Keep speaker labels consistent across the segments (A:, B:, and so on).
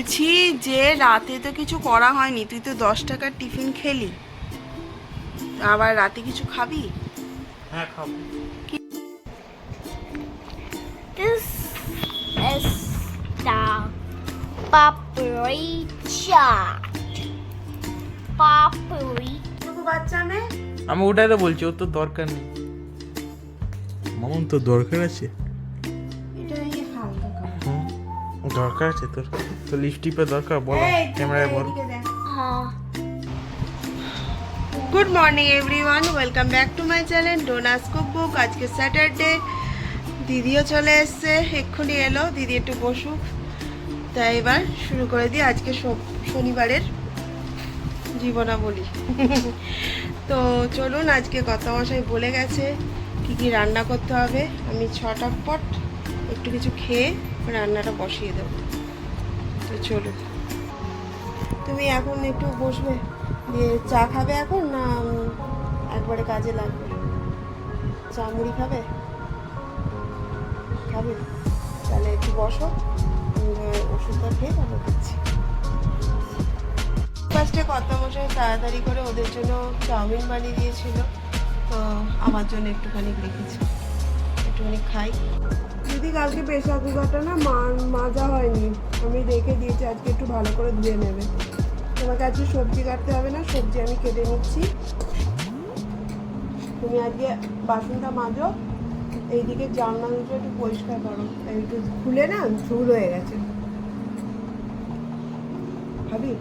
A: বলছি যে রাতে তো কিছু করা হয়নি। তুই তো দশ টাকার টিফিন খেলি। আবার রাতে কিছু খাবি?
B: হ্যাঁ খাব।
C: This is the papri chaat. Papri.
A: টুকু বাচ্চা মেয়ে
B: আমি ওটাই তো বলছি ওর তো দরকার নেই। মামন তো দরকার আছে?
A: এটা এই হালকা
B: দরকার আছে তোর। তো লিপস্টিপের দরকার বল ক্যামেরায় বল।
A: Good morning everyone welcome back to my channel Dona's cook book আজকে স্যাটারডে দিদিও চলে এসছে এক্ষুনি এলো। দিদি একটু বসুক। তাই এবার শুরু করে দিই আজকে শো- শনিবারের জীবনাবলী। তো চলুন আজকে কথা মশাই বলে গেছে কি কি রান্না করতে হবে। আমি ছটা পট একটু কিছু খেয়ে রান্নাটা বসিয়ে দেবো। তো তুমি এখন একটু বসবে, দিয়ে চা খাবে এখন না একবারে কাজে লাগবে? চা মুড়ি খাবে? খাবে? তাহলে একটু বসো ওষুধটা খেয়ে তারপর দিচ্ছি। ফার্স্টে কত মশাই তাড়াতাড়ি করে ওদের জন্য চাউমিন বানিয়ে দিয়েছিল, তো আমার জন্য একটুখানি রেখেছি। একটুখানি খাই। যদি কালকে প্রেশার কুকারটা না মাজা হয়নি। আমি রেখে দিয়েছি আজকে একটু ভালো করে ধুয়ে নেবে। তোমাকে আজকে সবজি কাটতে হবে না সবজি আমি কেটে নিচ্ছি। তুমি আজকে বাসনটা মাজো এইদিকে জানলা দুটো একটু পরিষ্কার করো। একটু খুলে না ঝুল হয়ে গেছে। ভাবি?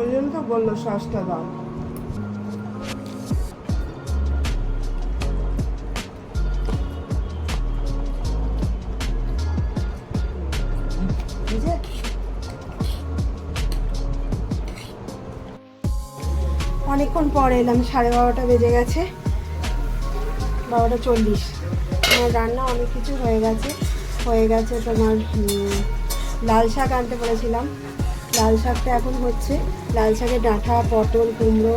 A: ওই জন্য তো বলল শ্বাসটা দাও অনেকক্ষণ পরে এলাম, সাড়ে বারোটা বেজে গেছে। বারোটা চল্লিশ। আমার রান্না অনেক কিছু হয়ে গেছে। হয়ে গেছে তোমার লাল শাক আনতে বলেছিলাম। লাল শাকটা এখন হচ্ছে, লাল শাকের ডাঁটা, পটল, কুমড়ো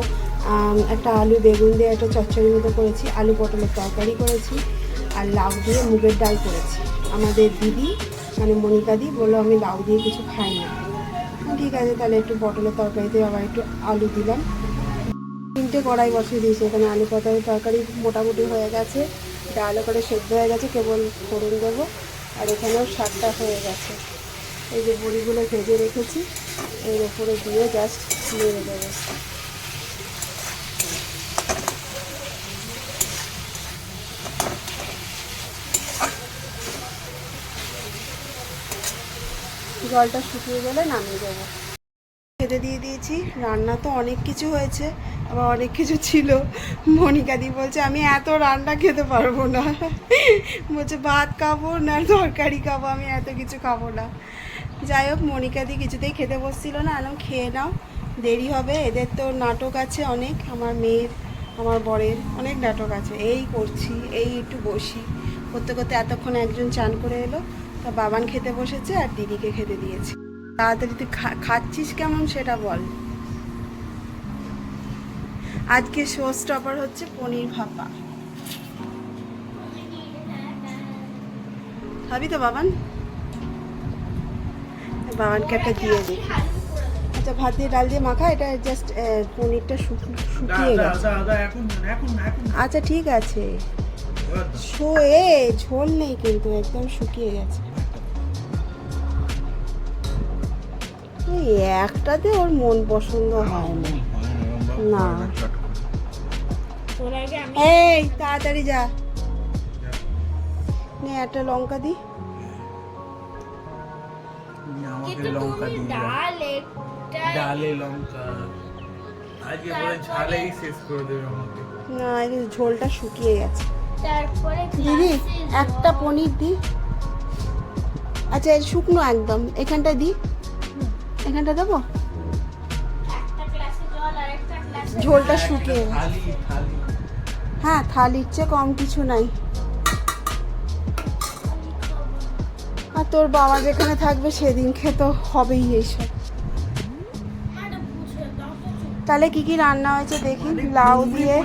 A: একটা আলু, বেগুন দিয়ে একটা চচ্চড়ির মতো করেছি। আলু, পটলের তরকারি করেছি। আর লাউ দিয়ে মুগের ডাল করেছি। আমাদের দিদি মানে মনিকা দি, বলল আমি লাউ দিয়ে কিছু খাই না। ঠিক আছে, তাহলে একটু পটলের তরকারিতে আবার একটু আলু দিলাম। তিনটে কড়াই বসিয়ে দিয়েছি। এখানে আলু পটলের তরকারি মোটামুটি হয়ে গেছে। ডালও করে সেদ্ধ হয়ে গেছে, কেবল ফোড়ন দেবো। আর এখানেও শাকটা হয়ে গেছে। এই যে বড়িগুলো ভেজে রেখেছি, এর উপরে দিয়ে জাস্ট নেড়ে দেবো। জলটা শুকিয়ে গেলে নামিয়ে দেবো। খেতে দিয়ে দিয়েছি। রান্না তো অনেক কিছু হয়েছে। আবার অনেক কিছু ছিল। মনিকাদি বলছে, আমি এত রান্না খেতে পারব না। বলছে, ভাত খাব না, তরকারি খাব, আমি এত কিছু খাব না। যাই হোক মনিকাদি কিছুতেই খেতে বসছিল না। আলাম খেয়ে নাও, দেরি হবে। এদের তো নাটক আছে অনেক। আমার মেয়ের, আমার বরের অনেক নাটক আছে। এই করছি, এই একটু বসি। করতে করতে এতক্ষণ একজন চান করে এলো। তা বাবান খেতে বসেছে আর দিদিকে খেতে দিয়েছে। তাড়াতাড়ি তুই খাচ্ছিস কেমন সেটা বল। আজকে শো স্টপার হচ্ছে পনির ভাপা। খাবি তো বাবান? বাবানকে একটা দিয়ে দিই আচ্ছা ভাত দিয়ে ডাল দিয়ে মাখা এটা জাস্ট পনিরটা শুক- শুকিয়ে গেছে। আচ্ছা ঠিক আছে। শো এ ঝোল নেই কিন্তু একদম শুকিয়ে গেছে। একটাতে ওর মন পছন্দ হয় না না। এই তাড়াতাড়ি যা। নে একটা লঙ্কা দি।
B: আমাকে লঙ্কা
C: তুমি
B: দিয়ে দাও।
C: ডাল একটা
B: ডালে লঙ্কা। আজকে পুরো ঝালেই শেষ করে দেবে আমাকে।
A: না এই ঝোলটা শুকিয়ে গেছে।
C: তারপরে
A: দিদি একটা পনির দি। আচ্ছা এই শুকনো একদম। এখানটা দি। এখানটা দেবো?
C: একটা গ্লাসে জল আর একটা গ্লাসে
A: ঝোলটা শুকিয়ে গেছে। হ্যাঁ থালির চেয়ে কম কিছু নাই। আর তোর বাবা যেখানে থাকবে সেদিনকে তো হবেই এইসব। তাহলে কি কি রান্না হয়েছে দেখি? লাউ দিয়ে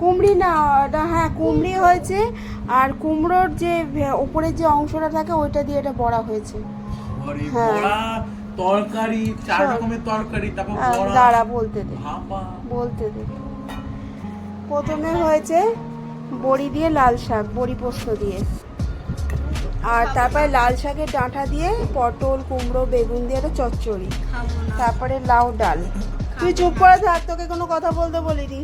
A: কুমড়ি না ওটা হ্যাঁ কুমড়ি হয়েছে। আর কুমড়োর যে ওপরের যে অংশটা থাকে ওইটা দিয়ে এটা বড়া হয়েছে। হ্যাঁ।
B: তরকারি চার রকমের তরকারি তারপর
A: দাঁড়া বলতে দে। বলতে দে। প্রথমে হয়েছে বড়ি দিয়ে লাল শাক, বড়ি পোস্ত দিয়ে। আর তারপরে লাল শাকের ডাঁটা দিয়ে পটল, কুমড়ো, বেগুন দিয়ে একটা চচ্চড়ি। তারপরে লাউ ডাল। তুই চুপ করে থাক, তোকে কোনো কথা বলতে বলিনি।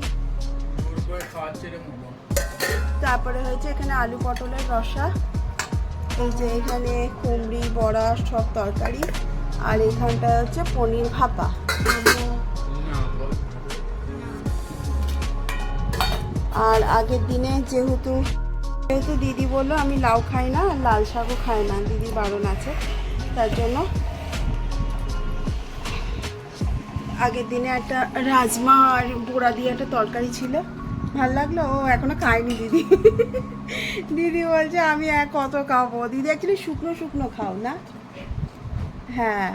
A: তারপরে হয়েছে এখানে আলু পটলের রসা। এই যে এখানে কুমড়ি, বড়া, সব তরকারি। আর এখানটা হচ্ছে পনির ভাপা। আর আগের দিনে যেহেতু যেহেতু দিদি বলল আমি লাউ খাই না, আর লাল শাকও খাই না, দিদি বারণ আছে, তার জন্য আগের দিনে একটা রাজমা আর পোড়া দিয়ে একটা তরকারি ছিল। ভালো লাগল? ও এখনও খায়নি দিদি। দিদি বলছে, আমি এক কত খাব? দিদি অ্যাকচুয়ালি শুকনো শুকনো খাও না? হ্যাঁ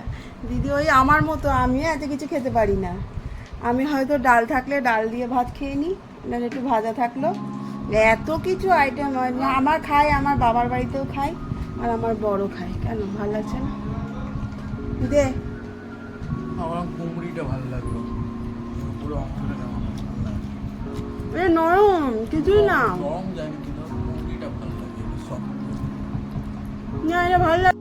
A: দিদি ওই আমার মতো, আমিও এত কিছু খেতে পারি না। আমি হয়তো ডাল থাকলে ডাল দিয়ে ভাত খেয়ে নিই। নাহলে একটু ভাজা থাকল। এত কিছু আইটেম হয় না আমার খাই আমার বাবার বাড়িতেও খাই আর আমার বড় খাই কেন ভালো লাগছে না? দে।
B: আমার কুমড়িটা ভালো লাগল। পুরো অংশটা
A: এ নরম কিছুই না।
B: গরম জানি কিন্তু কুমড়িটা ভালো লাগে
A: না এটা ভালো লাগে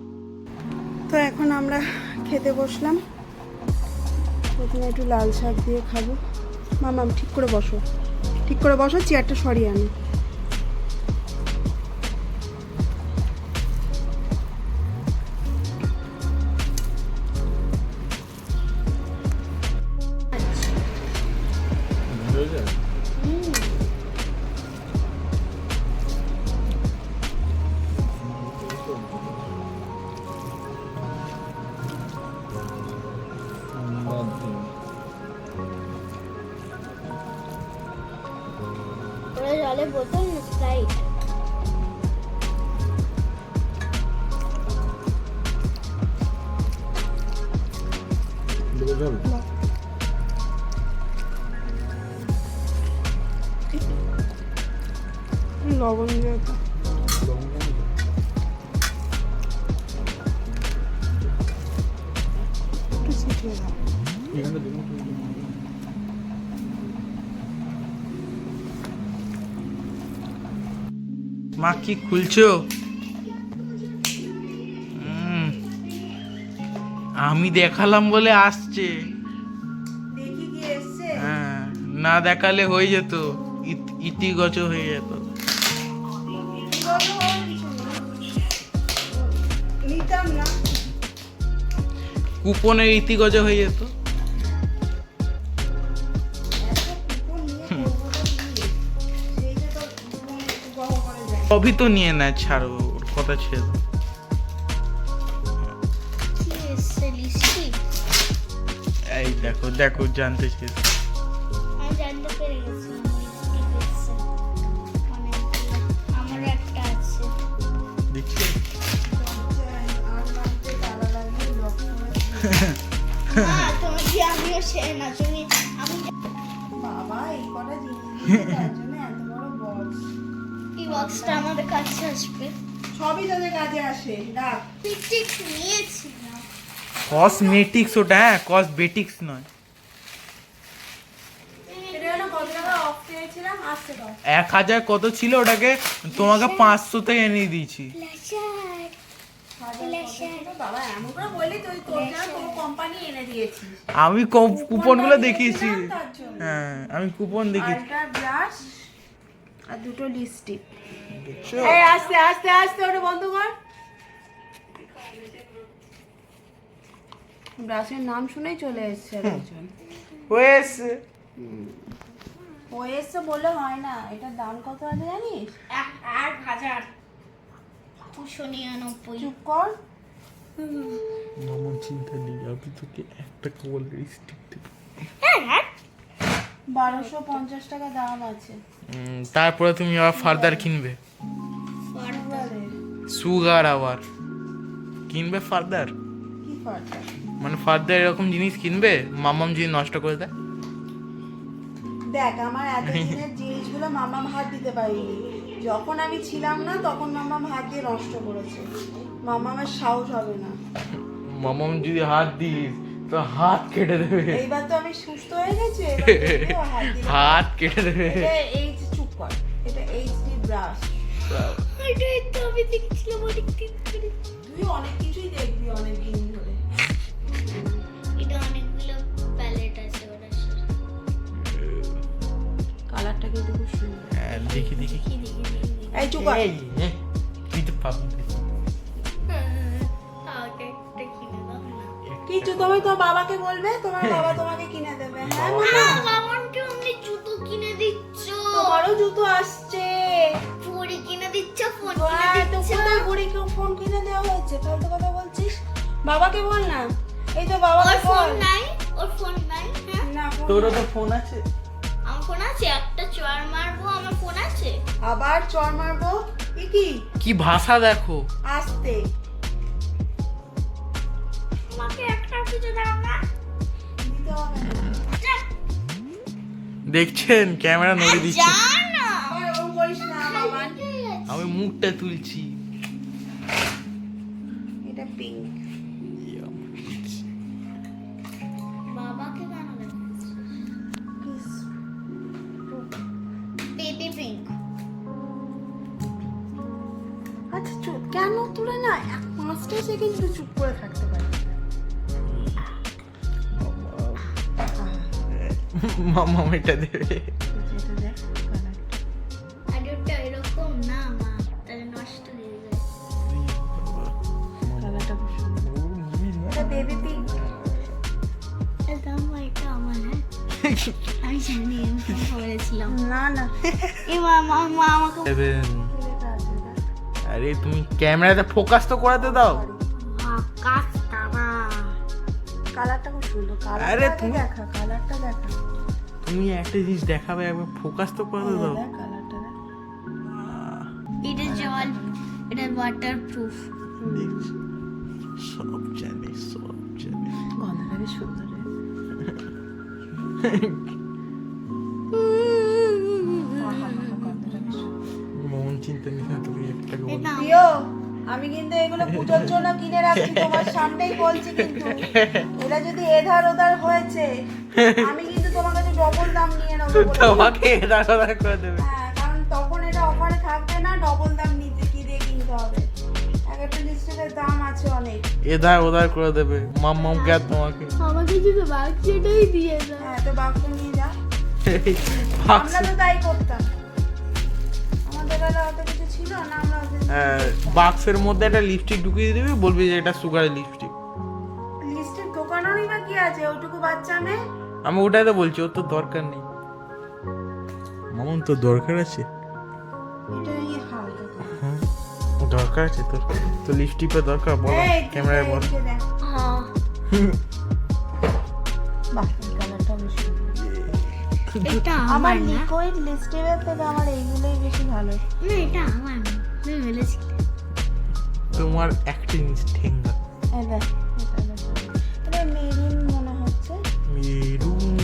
A: তো এখন আমরা খেতে বসলাম। প্রথমে একটু লাল শাক দিয়ে খাব। মামাম ঠিক করে বসো। ঠিক করে বসো চেয়ারটা সরিয়ে আনো। লবণ দিয়ে একটু ছিটিয়ে দাও।
B: মা কি খুলছো? আমি দেখালাম বলে আসছে। হ্যাঁ না দেখালে হয়ে যেত। ইত- ইতিগজ হয়ে যেত। কুপনের ইতিগজ হয়ে যেত
A: এত কুপন নিয়ে করবোটা কি? সেইটা তো।
B: সবই নিয়ে নেয় ছাড়ো ওর কথা ছেড়ে দাও। এই দেখো দেখো জানতে চেয়েছে
C: বক্সটা আমাদের কাছে আসবে।
A: সবই তোদের কাজে আসে ডাক
C: লিপস্টিক নিয়েছিলাম।
B: কসমেটিক্স ওটা হ্যাঁ কসবেটিক্স নয়।
A: এটা যেন কত টাকা অফ পেয়েছিলাম আসছে তো
B: এক হাজার কত ছিল ওটাকে? তোমাকে পাঁচশোতে এনে দিয়েছি।
A: আমি
B: আমি কুপনগুলো দেখিয়েছি। হ্যাঁ আমি কুপন দেখিয়েছি।
A: আর দুটো লিপস্টিক এই আস্তে আস্তে আস্তে ওটা বন্ধ কর। ব্রাশের নাম শুনেই চলে এসছে একজন।
B: হয়ে এসছে।
A: ও এসছে বললে হয় না। এটার দাম কত আছে জানিস?
C: আট হাজার। দুশো নিরানব্বই।
A: চুপ কর।
B: মামন চিন্তা নেই আমি তোকে একটা কল লিপস্টিক দেবো।
A: বারোশো পঞ্চাশ টাকা দাম আছে।
B: তারপরে তুমি আবার ফার্দার কিনবে। সুগার আবার। কিনবে ফার্দার মানে ফার্দার এরকম জিনিস কিনবে? মামাম যদি নষ্ট করে দেয়?
A: দেখ আমার এত দিনের জিনিসগুলো মামাম হাত দিতে পারিনি। যখন আমি ছিলাম না তখন মামাম হাত দিয়ে নষ্ট করেছে। মামামের সাহস হবে না।
B: মামাম যদি হাত দিস তো হাত কেটে দেবে
A: এইবার তো আমি সুস্থ হয়ে গেছি হাত
B: কেটে দেবে
A: এইচ চুপ কর এটা এইচডি ব্রাশ
C: এটাই তো আমি দেখছিলাম ধরে
A: তুই অনেক কিছুই দেখবি অনেক দিন ধরে
C: এটা অনেকগুলো প্যালেট আছে ওর
A: কালারটা কিন্তু খুব সুন্দর
B: হ্যাঁ, দেখি দেখি
C: কি দেখি দেখি
A: এই চুপ কর
B: এই, এই, তুই তো পাবি
A: কিছু তুমি তো বাবাকে বলবে তোমার বাবা তোমাকে কিনে দেবে হ্যাঁ মামা
C: মামাকে অমনি জুতো কিনে দিচ্ছ।
A: তোমারও জুতো আসছে।
C: ঘড়ি কিনে দিচ্ছ ফোন
A: হ্যাঁ,
C: কিনে
A: তো
C: দিচ্ছ
A: কোথায় বুড়িকে ফোন কিনে দেওয়া হয়েছে ফালতু কথা বলছিস। বাবাকে বল না। এই তো
C: ওর ফোন নাই ওর ফোন নাই হ্যাঁ?
A: না ফোন
B: তোরও তো ফোন আছে?
C: আমার ফোন আছে একটা চড় মারবো আমার ফোন আছে?
A: আবার চর মারবো? কি?
B: কি ভাষা দেখো।
A: আসতে।
C: কিছু দাও না
B: দেখছেন ক্যামেরা নড়ে দিচ্ছে। আমি মুখটা তুলছি।
A: এটা
C: আরে
B: তুমি ক্যামেরাতে ফোকাস তো করাতে দাও।
A: কালারটা খুব সুন্দর। কালারটা দেখা কালারটা দেখা।
B: তুমি একটা জিনিস দেখাবে একবার ফোকাস তো করাতে দাও।
A: দেখ কালারটা দেখ।
C: এটা জল ওয়াটার প্রুফ
B: সব জানে সব জানে।
A: গন্ধটা বেশ সুন্দর।
B: মন চিন্তা নিস না তুমি একটাকে বল।
C: এটা
A: প্রিয়। আমি কিন্তু এগুলো পুজোর জন্য কিনে রাখছি তোমার সামনেই বলছি কিন্তু। এটা যদি এধার ওধার হয়েছে আমি কিন্তু তোমার কাছে ডবল দাম নিয়ে নেব
B: তোমাকে এধার ওধার করে দেবে।
A: হ্যাঁ কারণ তখন এটা অফারে থাকবে না ডবল দাম নিতে কি দিয়ে কিনতে হবে? দাম আছে অনেক।
B: এধার ওধার করে দেবে আর তোমাকে।
C: আমাকে যদি বাকি এটাই দিয়ে দাও।
A: হ্যাঁ তো বাক্স নিয়ে যা।
B: বাক্স।
A: আমরা তো তাই করতাম। আমাদের বেলা অত
B: হ্যাঁ, বাক্সের মধ্যে একটা লিপস্টিক ঢুকিয়ে দিবি বলবি যে এটা সুগারের লিপস্টিক
A: লিস্টের দোকানেরই বা কি আছে? ওইটুকু বাচ্চা মেয়ে?
B: আমি ওটাই তো বলছি ওর তো দরকার নেই। মামন তো দরকার আছে?
A: এটা এই হালকা
B: হ্যাঁ। দরকার আছে তোর। তো লিপস্টিকের দরকার? বল ক্যামেরায় বল।
C: হ্যাঁ। এটা
A: আমার লিকুইড লিপস্টিকের থেকে আমার এইগুলোই বেশি ভালো।
C: না এটা আমার না। আমি বলেছি
B: তোমার একটা জিনিস ঠেঙ্গা।
A: এটা। এটা মেরুন মনে হচ্ছে।
B: মেরুন।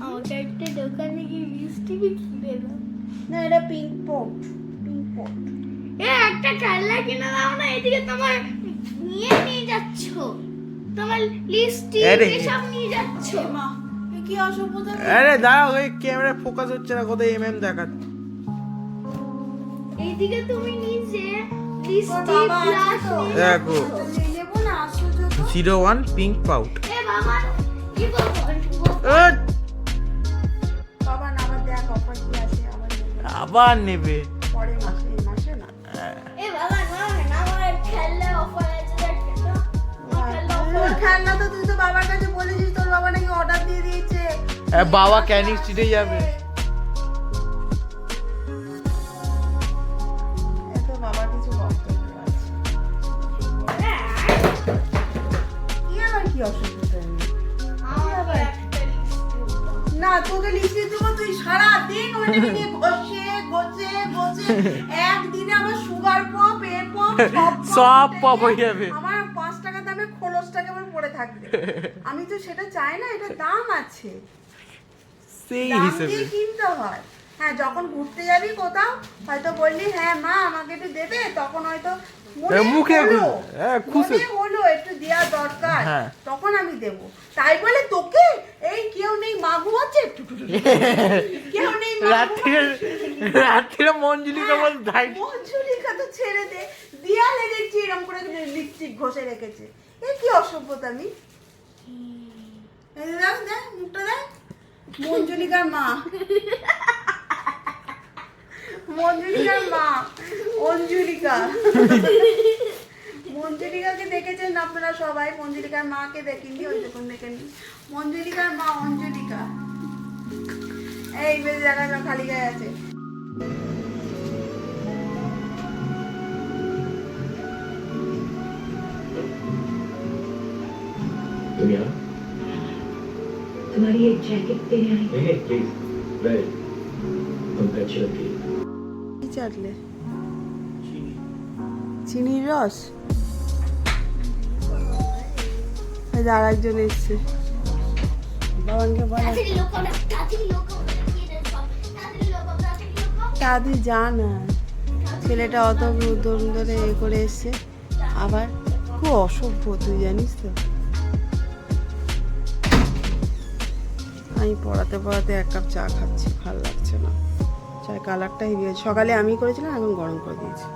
C: আমাকে একটা দোকানে গিয়ে মিষ্টি কিনে দাও
A: না এটা পিঙ্ক পোর্ট পিঙ্ক পোর্ট
C: এ একটা খেলনা কিনে দাও না এদিকে তোমার নিয়ে নিয়ে যাচ্ছ। তোমার লিপস্টিক এসব নিয়ে যাচ্ছ।
A: মা কি অসভ্যতা
B: আরে দাঁড়াও ওই ক্যামেরা ফোকাস হচ্ছে না কোথায় এম এম দেখাচ্ছে
C: এইদিকে তুমি নিজে লিপস্টিক?
B: দেখো। জিরো ওয়ান পিঙ্ক পাউট
C: এ বাবা কি করব
A: আবার নেবে।
C: খেলনা তো।
A: তুই তো বাবার কাছে বলেছিস তোর বাবা নাকি অর্ডার দিয়ে দিয়েছে।
B: বাবা ক্যানিং স্ট্রিটে যাবে।
A: না তোকে দেবো তুই সারা দিন নিয়ে ঘষে ঘষে ঘষে একদিনে আমার সুগার পপ
B: সব পপ হয়ে যাবে।
A: আমার পাঁচ টাকা দামে খোলসটাকে আমার পড়ে থাকবে। আমি তো সেটা চাই না এটা দাম আছে।
B: সেই হিসেবে।
A: কিনতে হয়। হ্যাঁ যখন ঘুরতে যাবি কোথাও হয়তো বললি হ্যাঁ মা আমাকে একটু দেবে। তখন হয়তো
B: হ্যাঁ, মুখে খুশি, হ্যাঁ, খুশি।
A: হলো একটু দেওয়া দরকার
B: হ্যাঁ।
A: তখন আমি দেব। তাই বলে তোকে এই কেউ নেই মা ঘুমাচ্ছে কেউ নেই মা
B: রাত্রে রাত্রে মঞ্জুলিকা বল ধাই
A: মঞ্জুলিকা তো ছেড়ে দে দিয়ালে দেখছি এরকম করে লিপস্টিক ঘষে রেখেছে। এ কি অসভ্যতা আমি দেখ দেখ মুখটা দেখ। মঞ্জুলিকার মা। মঞ্জুলিকার মা, অঞ্জুলিকা। মঞ্জুলিকাকে দেখেছেন আপনারা সবাই? মঞ্জুলিকার মাকে দেখেননি ওই দেখুন দেখেননি মঞ্জুলিকার মা, অঞ্জুলিকা। এই বেশ জায়গাটা খালি গায়ে আছে।
D: body a
E: jacket thing. Hey, hey, please. Well, congratulate
A: কি চাটলে চিনির রস আর একজন এসছে। বাবানকে তাদের যা না। ছেলেটা অত ধরুন ধরে এ করে এসছে। আবার খুব অসভ্য তুই জানিস তো? আমি পড়াতে পড়াতে এক কাপ চা খাচ্ছি, ভালো লাগছে না। চায় কালারটা হেভি সকালে আমি করেছিলাম, এখন গরম করে দিয়েছি।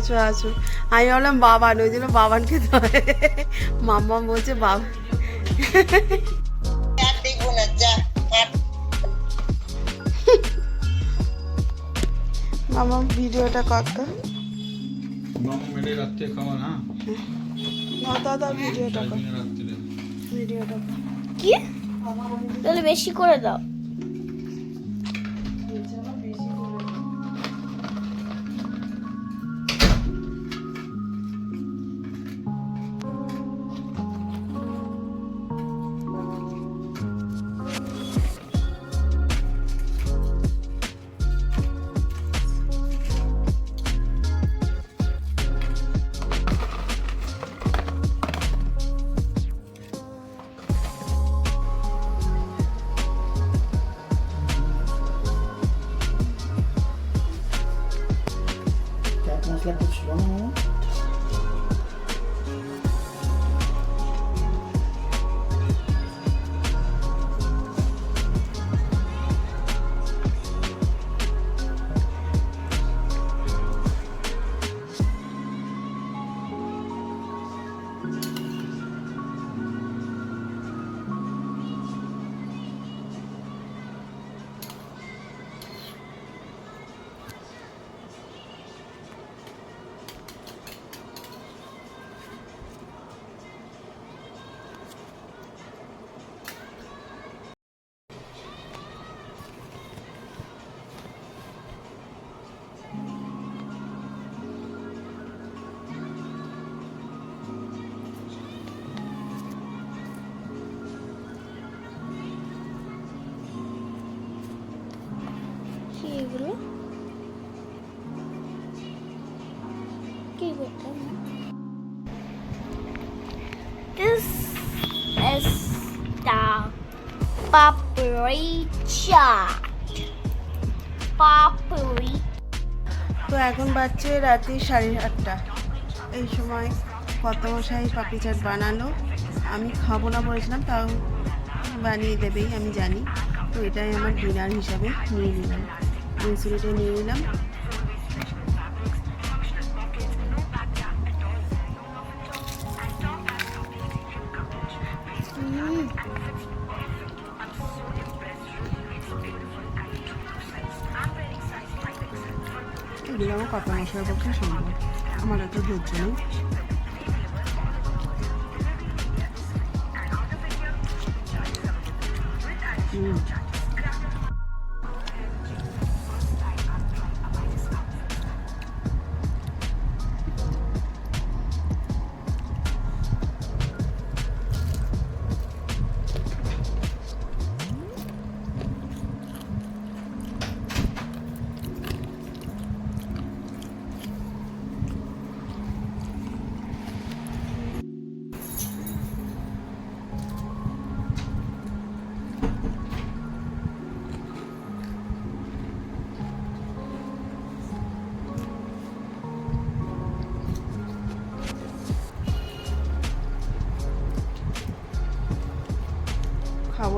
A: হ্যাঁ আছো আছো। আমি বললাম বাবান, ওই জন্য বাবানকে ধরে মাম্মা বলছে বাবা মামা ভিডিওটা কর তো।
F: মামা মেরে রাত্রে খাওয়া না
A: না দাদা, ভিডিওটা কর।
F: দিনে রাত্রে
A: ভিডিওটা
C: কি? তাহলে বেশি করে দাও। Chaat. Papri
A: তো এখন বাজছে রাত্রি সাড়ে আটটা। এই সময় কত মশাই পাপড়ি চাট বানালো। আমি খাব না বলেছিলাম, তাও বানিয়ে দেবেই, আমি জানি। তো এটাই আমার ডিনার হিসাবে নিয়ে নিলাম। ইনসুলিটা নিয়ে নিলাম। কত মশলার পক্ষে সম্ভব? আমার এত ধৈর্য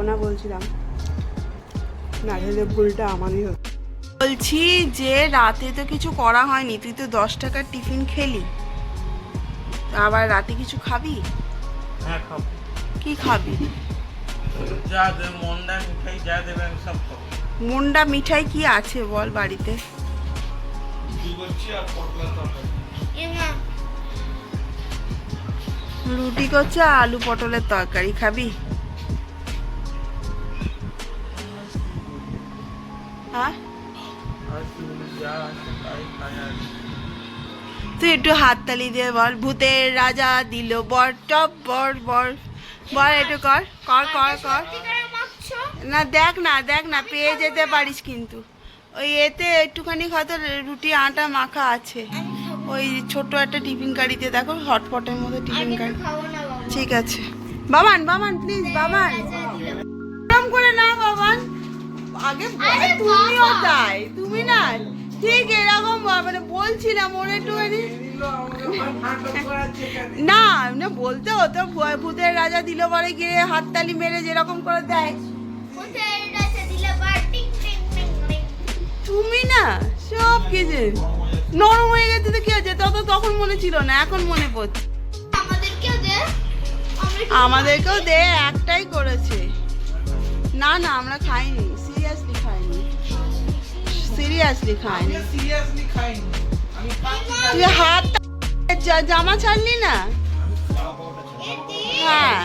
A: না বলছিলাম। না খেলে ভুলটা আমারই হতো। বলছি যে রাতে তো কিছু করা হয়নি তুই তো দশ টাকার টিফিন খেলি। আবার রাতে কিছু খাবি?
B: হ্যাঁ খাব।
A: কি খাবি?
B: যা দেবে মন্ডা মিঠাই যা দেবে আমি সব খাব।
A: মুন্ডা মিঠাই কি আছে বল বাড়িতে? রুটি করছে আলু পটলের তরকারি খাবি?
B: তাই
A: একটু হাততালি দিয়ে বল ভূতের রাজা দিল বর টপ বর বর বল একটু কর কর কর কর। না দেখ না দেখ না পেয়ে যেতে পারিস কিন্তু। ওই এতে একটুখানি হয়তো রুটি আটা মাখা আছে। ওই ছোট একটা টিফিন কারিতে দেখো হটপটের মধ্যে টিফিন
C: বাবা।
A: ঠিক আছে। বাবান বাবান প্লিজ বাবান। করে না বাবান। আগে তুমিও তাই তুমি না ঠিক এরকম মানে বলছিলাম ওর একটুখানি না না বলতে হতো ভূতের রাজা দিল পরে গিয়ে হাততালি মেরে যেরকম করে দেয়। তুমি না সব কিছু নরম হয়ে গেছে তো কি হয়েছে? তত তখন মনে ছিল না এখন মনে পড়ছে।
C: আমাদেরকেও দে
A: একটাই করেছে। না না আমরা খাইনি সিরিয়াসলি খাইনি। সিরিয়াসলি খাইনি।
B: আমি
A: তুই হাত জামা ছাড়লি না? হ্যাঁ।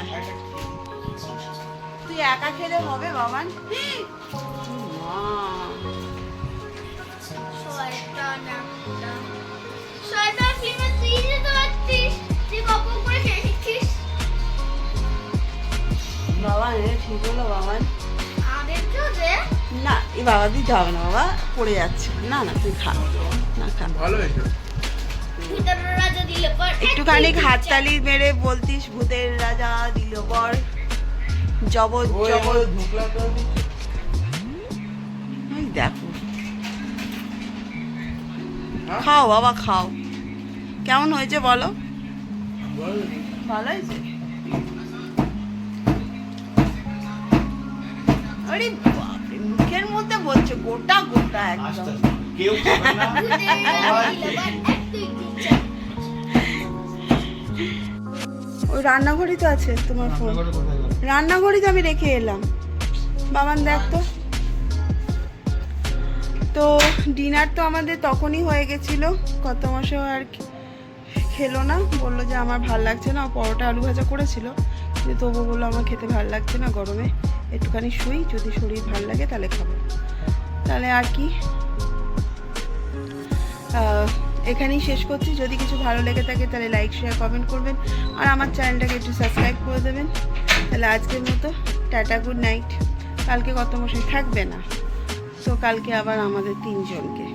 A: তুই একা খেলে হবে বাবান? এটা ঠিক হলো বাবান। না এই বাবা দিতে হবে না বাবা। পড়ে যাচ্ছে। না না তুই খা। না খা।
B: ভালো
A: একটুখানি হাততালি মেরে বলতিস ভূতের রাজা দিল বর জব
B: ওই
A: জব
B: ওই ঢুকলা তো
A: এই দেখো।
B: হ্যাঁ?
A: খাও বাবা খাও। কেমন হয়েছে বলো?
B: বল
A: ভালো হয়েছে? আরে মুখের মধ্যে বলছে গোটা গোটা একদম।
F: কেউ
A: ওই রান্নাঘরই তো আছে তোমার ফোন? রান্নাঘরই তো আমি রেখে এলাম। বাবান দেখ তো। তো ডিনার তো আমাদের তখনই হয়ে গেছিল। কত মাসে আর কি- খেলো না। বলল যে আমার ভালো লাগছে না। পরোটা আলু ভাজা করেছিল। কিন্তু তবু বলল আমার খেতে ভালো লাগছে না গরমে। একটুখানি শুই, যদি শরীর ভালো লাগে তাহলে খাব। তাহলে আর কি? এখানেই শেষ করছি। যদি কিছু ভালো লেগে থাকে তাহলে লাইক শেয়ার কমেন্ট করবেন। আর আমার চ্যানেলটাকে একটু সাবস্ক্রাইব করে দেবেন। তাহলে আজকের মতো টাটা গুড নাইট কালকে কত মশাই থাকবে না। তো কালকে আবার আমাদের তিনজনকে।